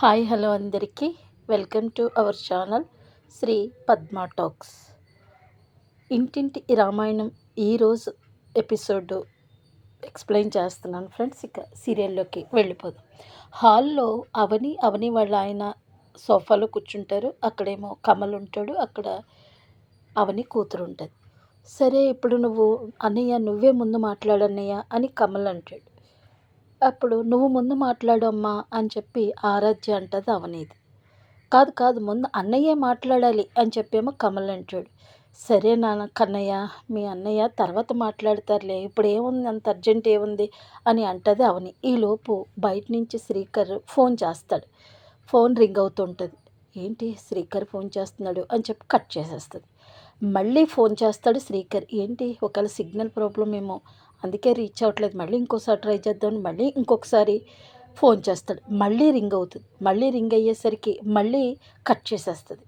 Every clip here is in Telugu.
హాయ్ హలో అందరికీ. Welcome to our channel Sri Padma talks. Intinti Ramayanam ఈరోజు ఎపిసోడ్ ఎక్స్ప్లెయిన్ చేస్తున్నాను ఫ్రెండ్స్. ఇక సీరియల్లోకి వెళ్ళిపోదాం. హాల్లో అవని అవని వాళ్ళ ఆయన సోఫాలో కూర్చుంటారు. అక్కడేమో కమల్ ఉంటాడు. అక్కడ అవని కూతురు ఉంటుంది సరే ఇప్పుడు నువ్వు అన్నయ్య నువ్వే ముందు మాట్లాడన్నయ్య అని కమల్ అంటాడు. అప్పుడు నువ్వు ముందు మాట్లాడు అమ్మా అని చెప్పి ఆరాధ్య అంటది అవనీది. కాదు కాదు ముందు అన్నయ్యే మాట్లాడాలి అని చెప్పేమో కమల్ అంటాడు. సరే నాన్న కన్నయ్య మీ అన్నయ్య తర్వాత మాట్లాడతారులే. ఇప్పుడు ఏముంది? అంత అర్జెంట్ ఏముంది? అని అంటది అవని. ఈలోపు బయట నుంచి శ్రీకర్ ఫోన్ చేస్తాడు. ఫోన్ రింగ్ అవుతుంటుంది. ఏంటి శ్రీకర్ ఫోన్ చేస్తున్నాడు? అని చెప్పి కట్ చేసేస్తుంది. మళ్ళీ ఫోన్ చేస్తాడు శ్రీకర్. ఏంటి? ఒకవేళ సిగ్నల్ ప్రాబ్లం ఏమో అందుకే రీచ్ అవ్వట్లేదు. మళ్ళీ ఇంకోసారి ట్రై చేద్దాం మళ్ళీ ఇంకొకసారి ఫోన్ చేస్తాడు. మళ్ళీ రింగ్ అవుతుంది. మళ్ళీ రింగ్ అయ్యేసరికి మళ్ళీ కట్ చేసేస్తుంది.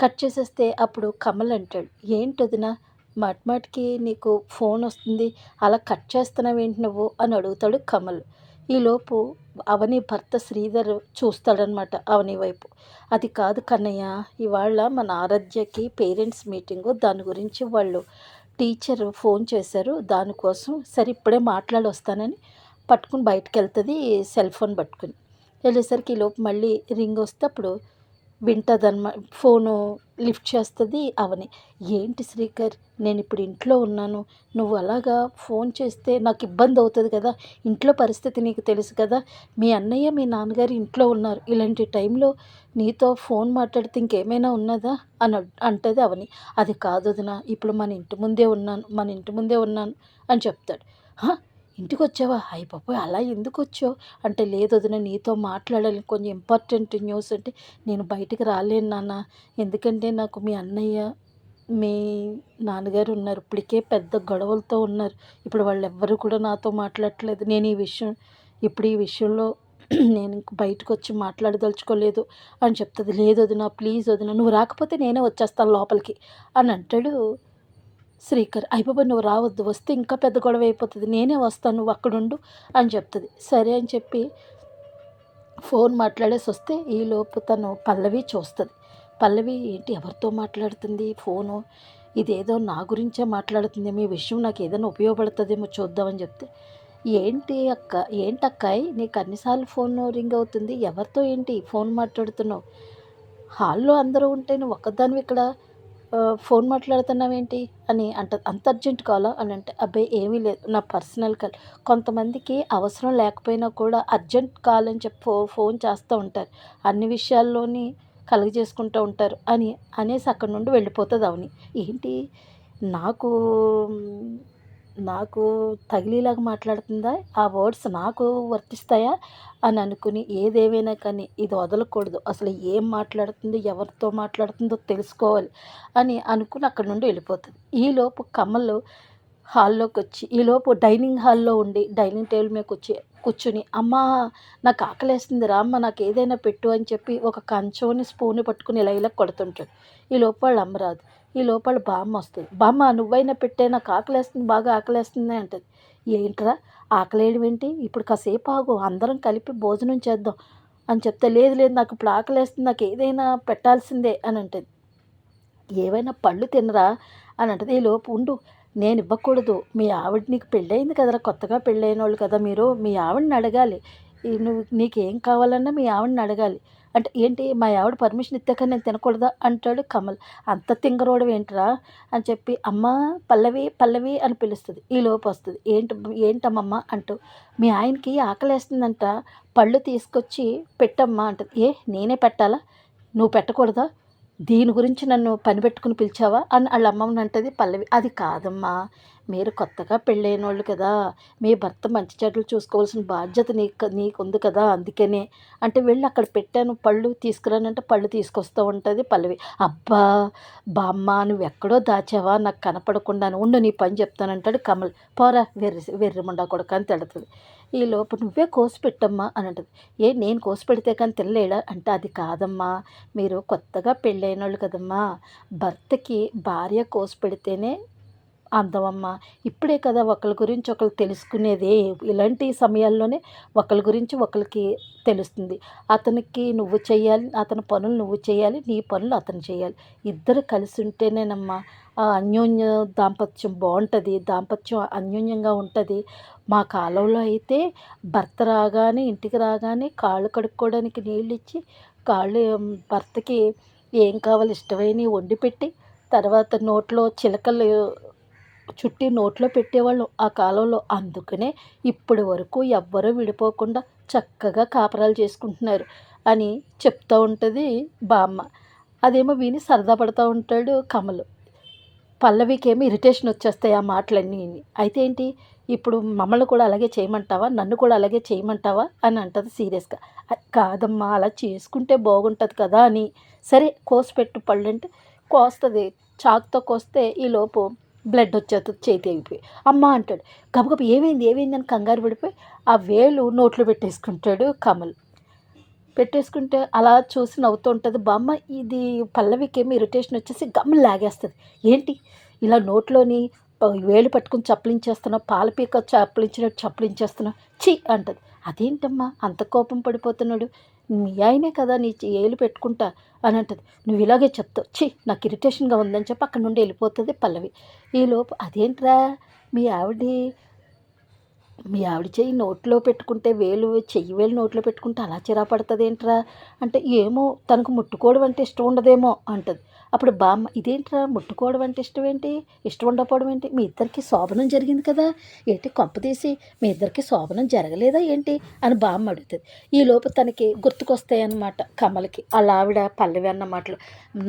కట్ చేసేస్తే అప్పుడు కమల్ అంటాడు ఏంటి వదిన మాటిమాటికి నీకు ఫోన్ వస్తుంది. అలా కట్ చేస్తున్నావు ఏంటి నువ్వు? అని అడుగుతాడు కమల్. ఈలోపు అవని భర్త శ్రీధర్ చూస్తాడనమాట అవని వైపు. అది కాదు కన్నయ్య ఇవాళ మన ఆరాధ్యకి పేరెంట్స్ మీటింగు దాని గురించి వాళ్ళు టీచర్ ఫోన్ చేశారు. దానికోసం సరే ఇప్పుడే మాట్లాడి వస్తానని పట్టుకుని బయటకు వెళ్తుంది సెల్ ఫోన్ పట్టుకుని. వెళ్ళేసరికి లోపు మళ్ళీ రింగ్ వస్తే అప్పుడు వింటదన్నమా ఫోను లిఫ్ట్ చేస్తుంది అవని. ఏంటి శ్రీకర్ నేను ఇప్పుడు ఇంట్లో ఉన్నాను. నువ్వు అలాగా ఫోన్ చేస్తే నాకు ఇబ్బంది అవుతుంది కదా. ఇంట్లో పరిస్థితి నీకు తెలుసు కదా. మీ అన్నయ్య మీ నాన్నగారు ఇంట్లో ఉన్నారు. ఇలాంటి టైంలో నీతో ఫోన్ మాట్లాడితే ఇంకేమైనా ఉన్నదా? అని అంటది అవని. అది కాదు వదిన ఇప్పుడు మన ఇంటి ముందే ఉన్నాను మన ఇంటి ముందే ఉన్నాను అని చెప్తాడు. ఇంటికి వచ్చావా అయిపోయి అలా ఎందుకు వచ్చావు అంటే లేదు వదిన నీతో మాట్లాడాలి. కొంచెం ఇంపార్టెంట్ న్యూస్ అంటే నేను బయటికి రాలేను నాన్న. ఎందుకంటే నాకు మీ అన్నయ్య మీ నాన్నగారు ఉన్నారు. ఇప్పటికే పెద్ద గొడవలతో ఉన్నారు. ఇప్పుడు వాళ్ళు ఎవ్వరు కూడా నాతో మాట్లాడట్లేదు. నేను ఈ విషయం ఇప్పుడు ఈ విషయంలో నేను బయటకు వచ్చి మాట్లాడదలుచుకోలేదు. అని చెప్తుంది. లేదు వదిన ప్లీజ్ వదిన నువ్వు రాకపోతే నేనే వచ్చేస్తాను లోపలికి. అని అంటాడు. శ్రీకర్ అయిపోయి నువ్వు రావద్దు వస్తే ఇంకా పెద్ద గొడవ అయిపోతుంది నేనే వస్తాను నువ్వు అక్కడుండు అని చెప్తుంది. సరే అని చెప్పి ఫోన్ మాట్లాడేసి వస్తే ఈలోపు తను పల్లవి చూస్తుంది. పల్లవి ఏంటి ఎవరితో మాట్లాడుతుంది ఫోను? ఇదేదో నా గురించే మాట్లాడుతుంది మీ విషయం నాకు ఏదైనా ఉపయోగపడుతుందేమో చూద్దామని చెప్తే ఏంటి అక్క ఏంటక్కాయ్ నీకు అన్నిసార్లు ఫోన్ రింగ్ అవుతుంది ఎవరితో ఏంటి ఫోన్ మాట్లాడుతున్నావు? హాల్లో అందరూ ఉంటే నువ్వు ఒక్కదానివి ఇక్కడ? ఫోన్ మాట్లాడుతున్నావేంటి? అని అంట అంత అర్జెంట్ కాలా అని అంటే అబ్బాయి ఏమీ లేదు. నా పర్సనల్ కాల్ కొంతమందికి అవసరం లేకపోయినా కూడా అర్జెంట్ కాల్ అని చెప్పి ఫో ఫోన్ చేస్తూ ఉంటారు. అన్ని విషయాల్లోని కలుగజేసుకుంటూ ఉంటారు. అని అనేసి అక్కడ నుండి వెళ్ళిపోతుంది అవని. ఏంటి? నాకు నాకు తగిలేలాగా మాట్లాడుతుందా? ఆ వర్డ్స్ నాకు వర్తిస్తాయా? అని అనుకుని ఏదేమైనా కానీ ఇది వదలకూడదు. అసలు ఏం మాట్లాడుతుంది? ఎవరితో మాట్లాడుతుందో తెలుసుకోవాలి అని అనుకుని అక్కడి నుండి వెళ్ళిపోతుంది. ఈలోపు కమ్మలు హాల్లోకి వచ్చి ఈలోపు డైనింగ్ హాల్లో ఉండి డైనింగ్ టేబుల్ మీద కూర్చి కూర్చుని అమ్మా నాకు ఆకలేస్తుంది రామ్మ నాకు ఏదైనా పెట్టు అని చెప్పి ఒక కంచోని స్పూన్ పట్టుకుని ఇలా ఇలా కొడుతుంటాడు. ఈ లోపు వాళ్ళు అమ్మరాదు ఈ లోపల బామ్మ వస్తుంది. బామ్మ నువ్వైనా పెట్టే నాకు ఆకలేస్తుంది బాగా ఆకలేస్తుంది అంటది. ఏంట్రా ఆకలేయడం ఏంటి? ఇప్పుడు కాసేపు ఆగు అందరం కలిపి భోజనం చేద్దాం అని చెప్తే లేదు లేదు నాకు ఇప్పుడు ఆకలేస్తుంది నాకు ఏదైనా పెట్టాల్సిందే అని అంటది. ఏవైనా పళ్ళు తినరా? అని అంటది. ఈ లోపు ఉండు నేను ఇవ్వకూడదు. మీ ఆవిడ నీకు పెళ్ళయింది కదరా కొత్తగా పెళ్ళైన వాళ్ళు కదా మీరు మీ ఆవిడని అడగాలి. నువ్వు నీకేం కావాలన్నా మీ ఆవిడని అడగాలి. అంటే ఏంటి మా ఆవిడ పర్మిషన్ ఇచ్చాక నేను తినకూడదా? అంటాడు కమల్. అంత తింగరోడు ఏంట్రా? అని చెప్పి అమ్మ పల్లవి పల్లవి అని పిలుస్తుంది. ఈ లోపు వస్తుంది. ఏంటి ఏంటమ్మమ్మ? అంటూ మీ ఆయనకి ఆకలేస్తుందంట. పళ్ళు తీసుకొచ్చి పెట్టమ్మా అంటది. ఏ నేనే పెట్టాలా? నువ్వు పెట్టకూడదా? దీని గురించి నన్ను పని పెట్టుకుని పిలిచావా? అని వాళ్ళ అమ్మమ్మని అంటది పల్లవి అది కాదమ్మా. మీరు కొత్తగా పెళ్ళైన వాళ్ళు కదా. మీ భర్త మంచి చెడ్డలు చూసుకోవాల్సిన బాధ్యత నీకు నీకు ఉంది కదా అందుకనే. అంటే వెళ్ళి అక్కడ పెట్టాను. పళ్ళు తీసుకురానంటే పళ్ళు తీసుకొస్తూ ఉంటుంది పల్లవి. అబ్బా బామ్మ నువ్వు ఎక్కడో దాచావా? నాకు కనపడకుండా ఉండు నీ పని చెప్తానంటాడు కమల్. పోరా వెర్రి వెర్రిముండా కొడుకు అని తిడుతుంది. ఈ లోపు నువ్వే కోసి పెట్టమ్మా అని అంటుంది ఏ నేను కోసి పెడితే కానీ తినలేడా? అంటే అది కాదమ్మా. మీరు కొత్తగా పెళ్ళైన వాళ్ళు కదమ్మా. భర్తకి భార్య కోసి పెడితేనే అందమమ్మ. ఇప్పుడే కదా ఒకరి గురించి ఒకరు తెలుసుకునేది. ఇలాంటి సమయాల్లోనే ఒకరి గురించి ఒకరికి తెలుస్తుంది. అతనికి నువ్వు చేయాలి అతని పనులు నువ్వు చేయాలి నీ పనులు అతను చేయాలి. ఇద్దరు కలిసి ఉంటేనేనమ్మా. అన్యోన్య దాంపత్యం బాగుంటుంది దాంపత్యం అన్యోన్యంగా ఉంటుంది. మా కాలంలో అయితే భర్త రాగానే ఇంటికి రాగానే కాళ్ళు కడుక్కోవడానికి నీళ్ళు ఇచ్చి కాళ్ళు భర్తకి ఏం కావాలి ఇష్టమైనవి వండి పెట్టి తర్వాత నోట్లో చిలకలు చుట్టి నోట్లో పెట్టేవాళ్ళం. ఆ కాలంలో అందుకనే ఇప్పటి వరకు ఎవ్వరూ విడిపోకుండా చక్కగా కాపరాలు చేసుకుంటున్నారు అని చెప్తూ ఉంటుంది బామ్మ. అదేమో విని సరదా పడుతూ ఉంటాడు కమలు. పల్లవికి ఇరిటేషన్ వచ్చేస్తాయి ఆ మాటలన్నీ. అయితే ఏంటి? ఇప్పుడు మమ్మల్ని కూడా అలాగే చేయమంటావా? నన్ను కూడా అలాగే చేయమంటావా? అని అంటుంది సీరియస్గా. కాదమ్మా అలా చేసుకుంటే బాగుంటుంది కదా అని. సరే కోసి పెట్టు పళ్ళు అంటే కోస్తుంది. చాకుతో కోస్తే ఈలోపు బ్లడ్ వచ్చేస్తుంది చేతి అయిపోయి అమ్మ అంటాడు. గబగబ ఏమైంది? ఏమైంది అని కంగారు పడిపోయి ఆ వేలు నోట్లో పెట్టేసుకుంటాడు కమల్. పెట్టేసుకుంటే అలా చూసి నవ్వుతూ ఉంటుంది. బామ్మ ఇది పల్లవికి ఏమి ఇరిటేషన్ వచ్చేసి గమ్ము లాగేస్తుంది. ఏంటి? ఇలా నోట్లోని వేలు పట్టుకుని చప్పలించేస్తున్నావు పాల పీక చప్పలించినట్టు చప్పలించేస్తున్నావు చి అంటది. అదేంటమ్మా? అంత కోపం పడిపోతున్నాడు. మీ ఆయనే కదా నీ ఏలు పెట్టుకుంటా అని అంటది. నువ్వు ఇలాగే చెప్తావు. చి నాకు ఇరిటేషన్గా ఉందని చెప్పి అక్కడ నుండి వెళ్ళిపోతుంది పల్లవి. ఈలోపు అదేంట్రా? మీ ఆవిడ మీ ఆవిడ చెయ్యి నోట్లో పెట్టుకుంటే వేలు చెయ్యి వేలు నోట్లో పెట్టుకుంటే అలా చిరా పడుతుంది ఏంట్రా అంటే ఏమో తనకు ముట్టుకోవడం అంటే ఇష్టం ఉండదేమో అంటది. అప్పుడు బామ్మ ఇదేంట్రా ముట్టుకోవడం అంటే ఇష్టం ఏంటి? ఇష్టం ఉండకపోవడం ఏంటి? మీ ఇద్దరికి శోభనం జరిగింది కదా. ఏంటి కొంప తీసి మీ ఇద్దరికి శోభనం జరగలేదా ఏంటి? అని బామ్మ అడుగుతుంది. ఈ లోపు తనకి గుర్తుకొస్తాయి అన్నమాట కమలకి అలా ఆవిడ పల్లవి అన్న మాటలు.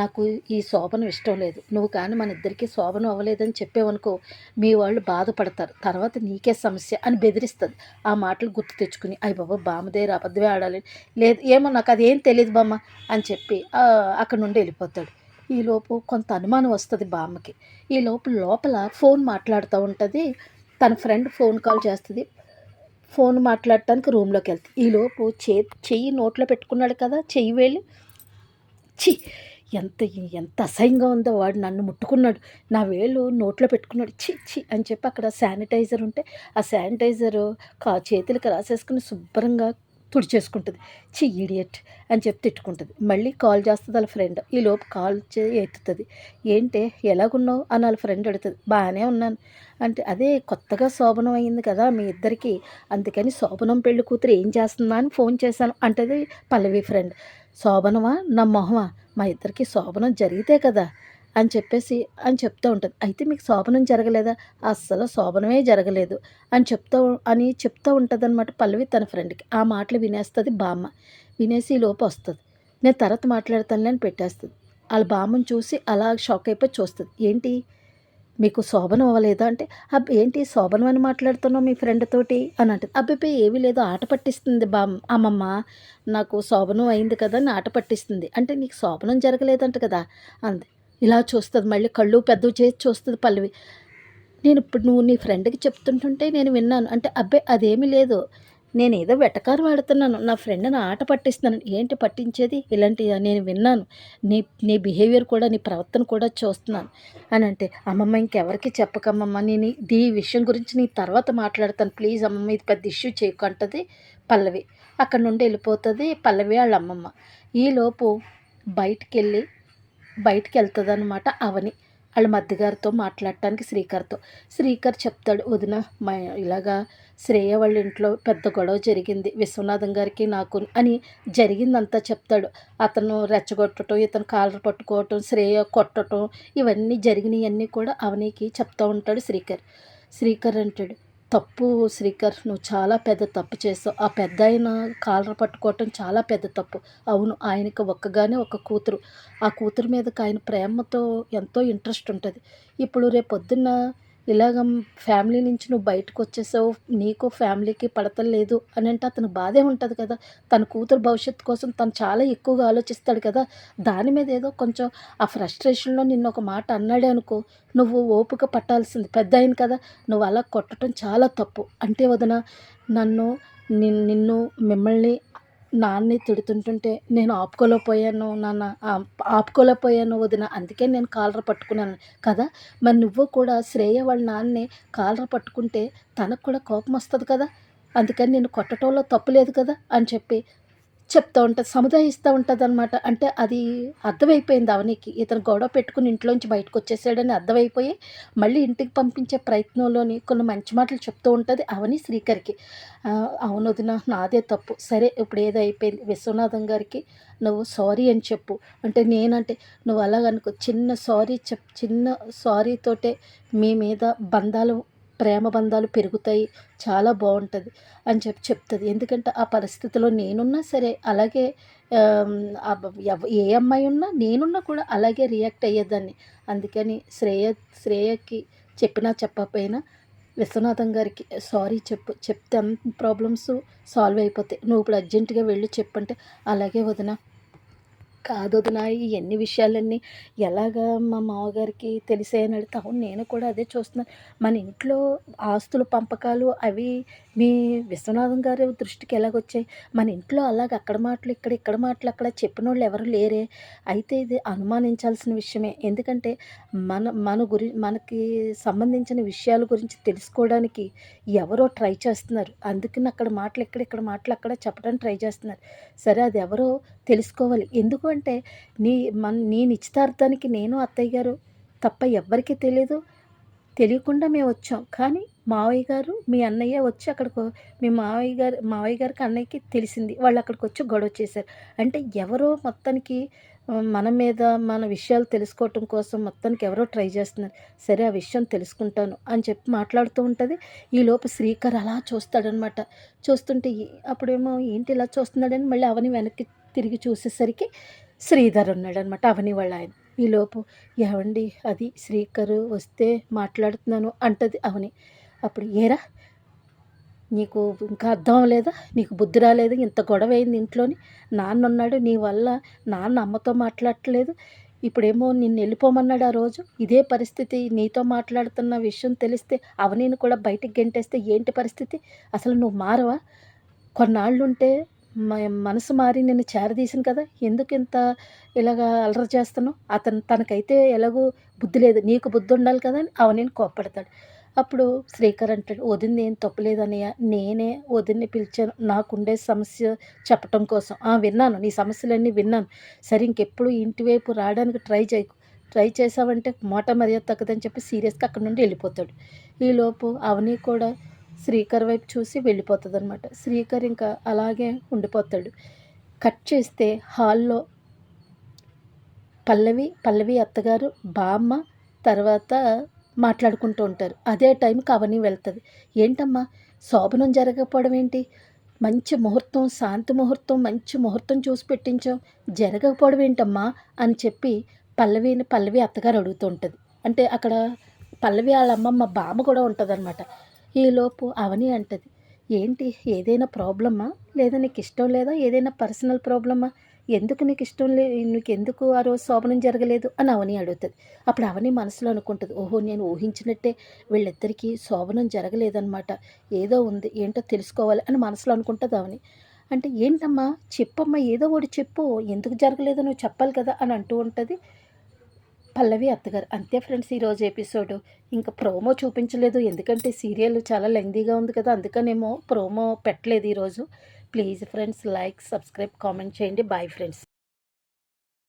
నాకు ఈ శోభనం ఇష్టం లేదు. నువ్వు కానీ మన ఇద్దరికి శోభనం అవ్వలేదని చెప్పేవనుకో మీ వాళ్ళు బాధపడతారు. తర్వాత నీకే సమస్య అని బెదిరిస్తుంది. ఆ మాటలు గుర్తు తెచ్చుకుని అయ్యి బాబా బామ్మదే అబద్ధమే ఆడాలి. లేదు ఏమో నాకు అదేం తెలియదు బామ్మ అని చెప్పి అక్కడ నుండి వెళ్ళిపోతాడు. ఈలోపు కొంత అనుమానం వస్తుంది బామ్మకి. ఈలోపు లోపల ఫోన్ మాట్లాడుతూ ఉంటుంది. తన ఫ్రెండ్ ఫోన్ కాల్ చేస్తుంది. ఫోన్ మాట్లాడటానికి రూమ్లోకి వెళ్తుంది. ఈలోపు చే చెయ్యి నోట్లో పెట్టుకున్నాడు కదా చెయ్యి వేలి. చి ఎంత ఎంత అసహ్యంగా ఉందో వాడు నన్ను ముట్టుకున్నాడు. నా వేలు నోట్లో పెట్టుకున్నాడు. చి చి అని చెప్పి అక్కడ శానిటైజర్ ఉంటే ఆ శానిటైజర్ కా చేతులకు రాసేసుకుని శుభ్రంగా తుడిచేసుకుంటుంది. చి ఇడియట్ అని చెప్పి తిట్టుకుంటుంది. మళ్ళీ కాల్ చేస్తుంది వాళ్ళ ఫ్రెండ్. ఈ లోపు కాల్ చే ఎత్తుతుంది. ఏంటే ఎలాగున్నావు? అని వాళ్ళ ఫ్రెండ్ అడుగుతుంది. బాగానే ఉన్నాను. అంటే అదే కొత్తగా శోభనం అయింది కదా మీ ఇద్దరికి. అందుకని శోభనం పెళ్ళి కూతురు ఏం చేస్తుందా అని ఫోన్ చేశాను. అంటది పల్లవి ఫ్రెండ్. శోభనమా? నా మొహమా? మా ఇద్దరికి శోభనం జరిగితే కదా. అని చెప్పేసి అని చెప్తూ ఉంటుంది. అయితే మీకు శోభనం జరగలేదా? అస్సలు శోభనమే జరగలేదు అని చెప్తూ అని చెప్తూ ఉంటుంది అనమాట పల్లవి తన ఫ్రెండ్కి. ఆ మాటలు వినేస్తుంది బామ్మ. వినేసి లోపు వస్తుంది. నేను తర్వాత మాట్లాడతానులే అని పెట్టేస్తుంది. వాళ్ళ బామ్మను చూసి అలా షాక్ అయిపోయి చూస్తుంది. ఏంటి? మీకు శోభనం అవ్వలేదా? అంటే అబ్బ ఏంటి శోభనం అని మాట్లాడుతున్నావు మీ ఫ్రెండ్ తోటి అని అంటుంది. అబ్బాయి ఏమీ లేదు. ఆట పట్టిస్తుంది బా అమ్మమ్మ నాకు శోభనం అయింది కదా అని ఆట పట్టిస్తుంది. అంటే నీకు శోభనం జరగలేదంట కదా అంది. ఇలా చూస్తుంది మళ్ళీ కళ్ళు పెద్దవి చేసి చూస్తుంది పల్లవి. నేను ఇప్పుడు నువ్వు నీ ఫ్రెండ్కి చెప్తుంటుంటే నేను విన్నాను. అంటే అబ్బాయి అదేమీ లేదు. నేను ఏదో వెటకారం ఆడుతున్నాను. నా ఫ్రెండ్ని ఆట పట్టిస్తున్నాను. ఏంటి పట్టించేది? ఇలాంటి నేను విన్నాను. నీ నీ బిహేవియర్ కూడా నీ ప్రవర్తన కూడా చూస్తున్నాను. అని అంటే అమ్మమ్మ ఇంకెవరికి చెప్పకమ్మమ్మ? నేను ఈ విషయం గురించి నీ తర్వాత మాట్లాడతాను. ప్లీజ్ అమ్మమ్మ ఇది పెద్ద ఇష్యూ చేయకంటది పల్లవి. అక్కడ నుండి వెళ్ళిపోతుంది పల్లవి వాళ్ళ అమ్మమ్మ. ఈలోపు బయటికి వెళ్ళి బయటికి వెళ్తుంది అనమాట అవని. వాళ్ళ మధ్యగారితో మాట్లాడటానికి శ్రీకర్తో. శ్రీకర్ చెప్తాడు వదిన మా ఇలాగా శ్రేయ వాళ్ళ ఇంట్లో పెద్ద గొడవ జరిగింది. విశ్వనాథం గారికి నాకు అని జరిగిందంతా చెప్తాడు. అతను రెచ్చగొట్టడం ఇతను కాలర్ పట్టుకోవటం శ్రేయ కొట్టడం ఇవన్నీ జరిగినవన్నీ కూడా అవనికి చెప్తూ ఉంటాడు శ్రీకర్. శ్రీకర్ అంటాడు తప్పు శ్రీకర్ నువ్వు చాలా పెద్ద తప్పు చేసావు. ఆ పెద్ద ఆయన కాలర్ పట్టుకోవటం చాలా పెద్ద తప్పు. అవును ఆయనకి ఒక్కగానే ఒక కూతురు. ఆ కూతురు మీదకి ఆయన ప్రేమతో ఎంతో ఇంట్రెస్ట్ ఉంటుంది. ఇప్పుడు రేపు పొద్దున్న ఇలాగ ఫ్యామిలీ నుంచి నువ్వు బయటకు వచ్చేసావు నీకు ఫ్యామిలీకి పడతలేదు అని అంటే అతను బాధే ఉంటుంది కదా. తన కూతురు భవిష్యత్తు కోసం తను చాలా ఎక్కువగా ఆలోచిస్తాడు కదా. దాని మీద ఏదో కొంచెం ఆ ఫ్రస్ట్రేషన్లో నిన్ను ఒక మాట అన్నాడే అనుకో నువ్వు ఓపిక పట్టాల్సింది పెద్ద అయిన కదా. నువ్వు అలా కొట్టడం చాలా తప్పు. అంటే వదన నన్ను నిన్ను మిమ్మల్ని నాన్నని తిడుతుంటుంటే నేను ఆపుకోలేకపోయాను నాన్న ఆపుకోలేకపోయాను వదిన అందుకే నేను కాలర పట్టుకున్నాను. కదా? మరి నువ్వు కూడా శ్రేయ వాళ్ళ నాన్నని కాలర పట్టుకుంటే తనకు కూడా కోపం వస్తుంది కదా? అందుకని నేను కొట్టడంలో తప్పు లేదు కదా? అని చెప్పి చెప్తూ ఉంటుంది సముదాయిస్తూ ఉంటుంది అనమాట అంటే అది అర్థమైపోయింది అవనికి. ఇతను గొడవ పెట్టుకుని ఇంట్లోంచి బయటకు వచ్చేసాడని అర్థమైపోయి మళ్ళీ ఇంటికి పంపించే ప్రయత్నంలోని కొన్ని మంచి మాటలు చెప్తూ ఉంటుంది అవని శ్రీకర్కి. అవును వదిన నాదే తప్పు. సరే ఇప్పుడు ఏదో అయిపోయింది విశ్వనాథం గారికి నువ్వు సారీ అని చెప్పు. అంటే నేనంటే నువ్వు అలాగనుకో చిన్న సారీ చెప్ చిన్న సారీతోటే మీ మీద బంధాలు ప్రేమ బంధాలు పెరుగుతాయి చాలా బాగుంటుంది అని చెప్పి చెప్తుంది. ఎందుకంటే ఆ పరిస్థితిలో నేనున్నా సరే అలాగే ఏ అమ్మాయి ఉన్నా నేనున్నా కూడా అలాగే రియాక్ట్ అయ్యేదాన్ని. అందుకని శ్రేయ శ్రేయకి చెప్పినా చెప్పకపోయినా విశ్వనాథం గారికి సారీ చెప్పు చెప్తే ప్రాబ్లమ్స్ సాల్వ్ అయిపోతాయి. నువ్వు ఇప్పుడు అర్జెంటుగా వెళ్ళి చెప్పంటే అలాగే వదిన. కాదు ఎన్ని విషయాలన్నీ ఎలాగా మా మామగారికి తెలిసాయని అడిగితే అవును నేను కూడా అదే చూస్తున్నాను మన ఇంట్లో ఆస్తుల పంపకాలు అవి మీ విశ్వనాథం గారి దృష్టికి ఎలాగొచ్చాయి? మన ఇంట్లో అలాగ అక్కడ మాటలు ఇక్కడ ఇక్కడ మాటలు అక్కడ చెప్పిన వాళ్ళు ఎవరు లేరే. అయితే ఇది అనుమానించాల్సిన విషయమే. ఎందుకంటే మన మన గురి మనకి సంబంధించిన విషయాల గురించి తెలుసుకోవడానికి ఎవరో ట్రై చేస్తున్నారు. అందుకని అక్కడ మాటలు ఇక్కడ ఇక్కడ మాటలు అక్కడ చెప్పడానికి ట్రై చేస్తున్నారు. సరే అది ఎవరో తెలుసుకోవాలి. ఎందుకంటే నీ మన నీ నిశ్చితార్థానికి నేను అత్తయ్య గారు తప్ప ఎవ్వరికీ తెలియదు తెలియకుండా మేము వచ్చాం. కానీ మావయ్య గారు మీ అన్నయ్య వచ్చి అక్కడికి మీ మావయ్య గారు మావయ్య గారికి అన్నయ్యకి తెలిసింది. వాళ్ళు అక్కడికి వచ్చి గొడవ చేశారు. అంటే ఎవరో మొత్తానికి మన మీద మన విషయాలు తెలుసుకోవటం కోసం మొత్తానికి ఎవరో ట్రై చేస్తున్నారు. సరే ఆ విషయం తెలుసుకుంటాను అని చెప్పి మాట్లాడుతూ ఉంటుంది. ఈలోపు శ్రీకర్ అలా చూస్తాడనమాట. చూస్తుంటే అప్పుడేమో ఏంటి ఇలా చూస్తున్నాడని మళ్ళీ అవని వెనక్కి తిరిగి చూసేసరికి శ్రీధర్ ఉన్నాడనమాట అవని వాళ్ళ ఆయన. ఈలోపు ఏవండి అది శ్రీకర్ వస్తే మాట్లాడుతున్నాను అంటది అవని. అప్పుడు ఏరా నీకు ఇంకా అర్థం లేదా నీకు బుద్ధి రాలేదు? ఇంత గొడవ అయింది ఇంట్లోని. నాన్న ఉన్నాడు నీ వల్ల నాన్న అమ్మతో మాట్లాడట్లేదు. ఇప్పుడేమో నిన్ను వెళ్ళిపోమన్నాడు ఆ రోజు. ఇదే పరిస్థితి నీతో మాట్లాడుతున్న విషయం తెలిస్తే అవనీని కూడా బయటికి గెంటేస్తే ఏంటి పరిస్థితి? అసలు నువ్వు మారవా? కొన్నాళ్ళు ఉంటే మనసు మారి నిన్ను చేరదీసాను కదా? ఎందుకు ఇంత ఇలాగా అలర చేస్తున్నావు? అతను తనకైతే ఎలాగో బుద్ధి లేదు. నీకు బుద్ధి ఉండాలి కదా అని అవనేని కోప్పడతాడు. అప్పుడు శ్రీకర్ అంటాడు వదిన ఏం తప్పులేదన్నయ్య నేనే వదిన్ని పిలిచాను. నాకుండే సమస్య చెప్పటం కోసం. "ఆ, విన్నాను. నీ సమస్యలన్నీ విన్నాను. సరే ఇంకెప్పుడు ఇంటి వైపు రావడానికి ట్రై చేయకు. ట్రై చేసావంటే మోట మర్యాద తగ్గదని చెప్పి సీరియస్గా అక్కడ నుండి వెళ్ళిపోతాడు. ఈలోపు అవని కూడా శ్రీకర్ వైపు చూసి వెళ్ళిపోతుంది అనమాట శ్రీకర్ ఇంకా అలాగే ఉండిపోతాడు. కట్ చేస్తే హాల్లో పల్లవి పల్లవి అత్తగారు బామ్మ తర్వాత మాట్లాడుకుంటూ ఉంటారు. అదే టైంకి అవని వెళ్తుంది. ఏంటమ్మా శోభనం జరగకపోవడం ఏంటి? మంచి ముహూర్తం శాంతి ముహూర్తం మంచి ముహూర్తం చూసి పెట్టించాం. జరగకపోవడం ఏంటమ్మా? అని చెప్పి పల్లవిని పల్లవి అత్తగారు అడుగుతూ ఉంటుంది. అంటే అక్కడ పల్లవి వాళ్ళ అమ్మమ్మ బామ్మ కూడా ఉంటుంది అనమాట ఈలోపు అవని అంటది ఏంటి ఏదైనా ప్రాబ్లమా? లేదా నీకు ఇష్టం లేదా? ఏదైనా పర్సనల్ ప్రాబ్లమా? ఎందుకు నీకు ఇష్టం లే నీకు ఎందుకు ఆ రోజు శోభనం జరగలేదు? అని అవని అడుగుతుంది. అప్పుడు అవని మనసులో అనుకుంటుంది ఓహో నేను ఊహించినట్టే వీళ్ళిద్దరికీ శోభనం జరగలేదనమాట ఏదో ఉంది ఏంటో తెలుసుకోవాలి అని మనసులో అనుకుంటుంది అవని. అంటే ఏంటమ్మా చెప్పమ్మా ఏదో ఒకటి చెప్పు ఎందుకు జరగలేదో నువ్వు చెప్పాలి కదా అని అంటూ ఉంటుంది. పల్లవి అత్తగారు. అంతే ఫ్రెండ్స్ ఈరోజు ఎపిసోడ్. ఇంకా ప్రోమో చూపించలేదు. ఎందుకంటే సీరియల్ చాలా లెందీగా ఉంది కదా అందుకనేమో ప్రోమో పెట్టలేదు ఈరోజు please friends like subscribe comment చేయండి. Bye friends.